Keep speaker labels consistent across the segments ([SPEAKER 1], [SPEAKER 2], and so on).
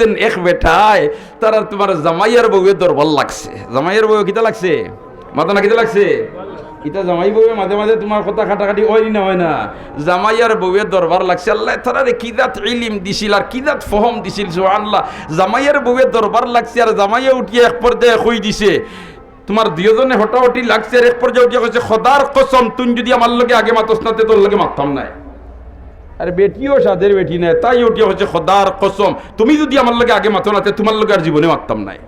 [SPEAKER 1] যেন এক বেটায় তারা তোমার জামাইয়ার বউয়ের দরবার লাগছে। জামাইয়ার বউ কিতা লাগছে? মাথা না কিতা লাগছে? ইটা জামাই বউয়ে মাঝে মাঝে তোমার কথা খাটাখাটি হয় না হয় না? জামাইয়ার বউয়ের দরবার লাগছে। আল্লাহ তারারে কিদাত ইলিম দিছিল আর কিদাত ফহম দিছিল, সুবহানাল্লাহ। জামাইয়ার বউয়ের দরবার লাগছে আর জামাইয়া উঠিয়ে এক পর্যায়ে কই দিছে। তোমার দুজনে হটাহটি লাগছে আর এক পর্যায়ে উঠিয়ে কইছে, খোদার কসম, তুই যদি আমার লগে আগে মাতস না তোর লগে মারতাম নাই আর বেটিও সাদের বেটি নেয়, তাই ওটি হচ্ছে খোদার কসম। তুমি যদি আমার লগে আগে মাতো না তোমার লগে আর জীবনে মারতাম নাই।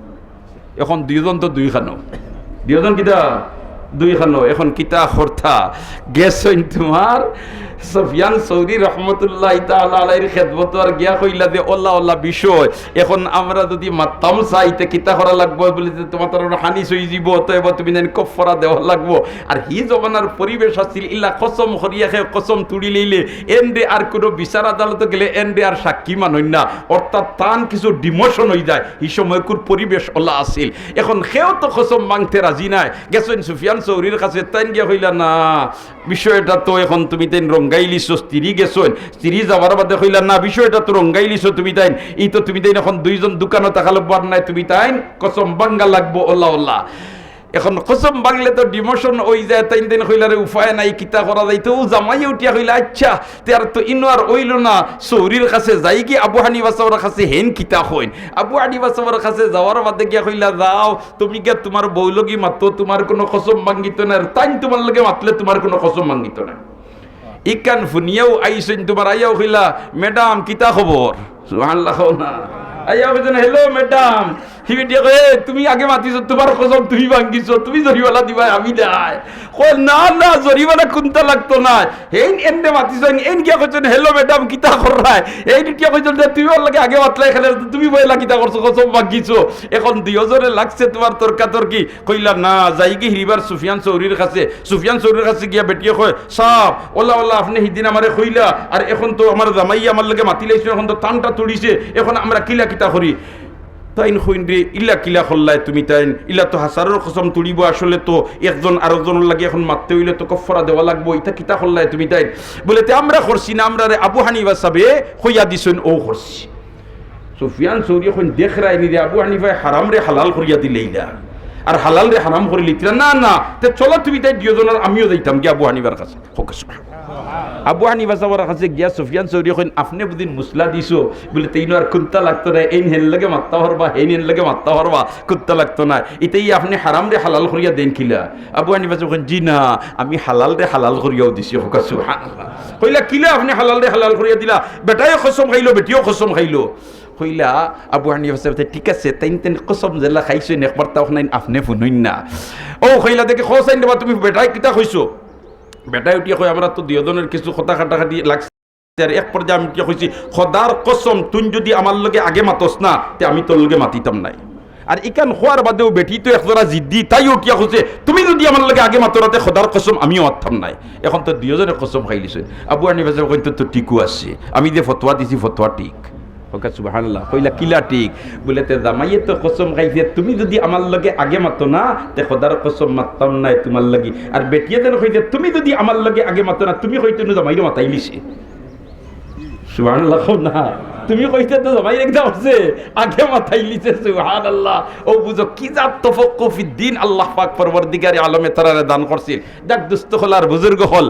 [SPEAKER 1] এখন দুইজন তো দুই খানো দুইজন কিতা? দুই খানো এখন কিতা খর্থা গেছ তোমার সফিয়ান সৌদি রহমতুল্লাহ আলাইর খেদমত আর গিয়া কইলা যে ওল্লা ওল্লা বিষয়, এখন আমরা যদি মাত্তাম চাইতে কিতা করা লাগবো? বলে যে, তোমার তার হানি সই যাব তো এবার তুমি যেন কফরা দেওয়া লাগবো। আর হি জমানার পরিবেশ আছিল ইলা কসম হরিয়া খে কসম তুড়ি লইলে এন্ডে আর কোনো বিচার আদালত গেলে এন্ডে আর সাক্ষী মানই না। অর্থাৎ তান কিছু ডিমোশন হয়ে যায় এই সময়কুর পরিবেশ ওলা আছিল। এখন সেও তো কসম মাংতে রাজি নাই। গেছেন সুফিয়ান চৌরির কাছে, তাইন গিয়া হইলা না, বিষয়টা তো এখন তুমি তাইন রঙ্গাইলিছো স্ত্রী গেছেন স্ত্রী যাবার বাদে কইলা, না, বিষয়টা তো রঙ্গাইলিছো তুমি তাইন। এই তো তুমি তাইন এখন দুইজন দোকানও টাকা লাগবার নাই তুমি তাইন, কসম বাঙ্গা লাগবো ওল্লা ওল্লা এখন কসম বাংলে তো ডিমোশন ওই যায় তাই দিন হইলারে উপায় নাই, কিতা করা যাইতো ও জামাই উঠিয়া হইলা আচ্ছা তার তো ইনো আর ওইল না, সৌরির কাছে যাই কি আবু হানি বাসাওয়ার কাছে হেন কিতা হইন আবু হানি বাসাওয়ার কাছে যাওয়ার বাদে গিয়া হইলা যাও, তুমি কে তোমার বউলগি মাতো, তোমার কোনো কসম ভাঙ্গিত না আর তাই তোমার লগে মাতলে তোমার কোনো কসম ভাঙ্গিত না ইকান ফুনিয়াও আইসেন তোমার আইয়াও হইলা ম্যাডাম, কিতা খবর? আল্লাহ না। আইয়া কইছেন হেলো ম্যাডাম হিবিটিয়া কয়ে তুমি আগে মাতিছো তোমার কসম তুমি ভাঙ্গিছো তুমি জরিওয়ালা দিবা, আমি নাই। কয়, না না জরিওয়ালা কোনটা লাগতো না এই এন্ডে মাতিছো এন গিয়া কইছেন হেলো ম্যাডাম কিতা কররাই এই দিটিয়া কইছেন যে তুমি লাগে আগে মাতলা এখানে তুমি বইলা কিতা করছ কসম ভাঙ্গিছো এখন দুইজনে লাগছে তোমার তর্কা তর্কি কইলা, না যাই কি হিরিবার সুফিয়ান চৌরির কাছে। সুফিয়ান চৌরির কাছে গিয়া বেটিয়ে কয় সাপ ওলা ওলা, আপনি সিদিন আমারে কইলা আর এখন তো আমার জামাই আমার লগে মাতি লাইছো এখন তো টানটা তুলিছে, এখন আমরা কিলা কিতা করি। তাইন হইন রে ইলা কিলা খল্লায় তুমি তাইন ইলা তো হাসারের কসম তুলিব আসলে তো, একজন আরেকজনের লাগে এখন মারতে হইলে তো কফরা দেওয়া লাগবো ইটা কিতা খল্লায় তুমি তাইন। বলে তে আমরা করছি না, আমরা রে আবু হানিফা সাবে হইয়া দিছেন, ও করছি সুফিয়ান সৌরি এখন দেখ রায় নি রে, আবু হানিফায় হারাম রে হালাল করিয়া দিলেইলা আর হালাল রে হারাম করে লিতিলা না না, তে চলো তুমি তাই দুজনের আমিও যাইতাম গিয়া আবু হানিফার কাছে। হোক আবু হানিফা সাহর কাছে গিয়া সুফিয়ান চৌরি এখন আপনি বুদিন মুসলা দিছো? বলে তেইন আর কুত্তা লাগতো না এই হেন লাগে মাত্তা হরবা হেন হেন লাগে মাত্তা হরবা, কুত্তা লাগতো না। এটাই আপনি হারাম রে, হালাল করিয়া দেন কিলা আবু হানিফা যখন জি না, আমি হালাল রে, হালাল করিয়াও দিছি, হোক কইলা, কিলা আপনি হালাল রে, হালাল করিয়া দিলা? বেটাইও খসম খাইলো, বেটিও খসম খাইলো। কইলা, আবু হানিফা সাহেব ঠিক আছে, তাইন তেন কসম জেলা খাইছো একবার তাও নাই, আপনি ফুনুইন না। ও, কইলা, দেখে খসাইন দেবা, তুমি বেটাই কিতা কইছো? বেটাই উঠিয়া কই আমরা তো দুজনের কিছু কথা কাটাকাটি লাগছে। আর এক পর্যায়ে আমি উঠিয়া কইছি, খদার কসম, তুই যদি আমার লগে আগে মাতস না, তে আমি তোর লগে মাতিতাম নাই। আর ইকান খোয়ার বাদেও বেটি তো একজোড়া জিদ্দি, তাই উঠিয়া খুঁজছে তুমি যদি আমার লগে আগে মাতরাতে খদার কসম, আমিও মারতাম নাই। এখন তো দুজনে কসম খাই লিছে। আবু আনিবা সাহেব কইতে তো টিকু আছে। আমি যে ফতোয়া দিছি, ফতোয়া ঠিক। ওকে, সুবহানাল্লাহ, কইলা কিলা ঠিক? বলে তে জামাইয়ে তো কসম খাইছে, তুমি যদি আমার লগে আগে মাতো না, তে খোদার কসম মারতাম নাই তোমার লাগি। আর বেটিয়ে যেন তুমি যদি আমার লগে আগে মাতো না, তুমি হইতে জামাইরে মাতাই লিছে সুবহানাল্লাহ, কও না। তুমি কইতে তো জামাই একটা হচ্ছে আগে মাথায় লিছে সুবহানাল্লাহ। ও বুঝো, কি জাত আল্লাহ পাক পরবর্তীকারে আলমে তারারে দান করছিল দেখ, দুস্থ হল আর বুজুর্গ হল।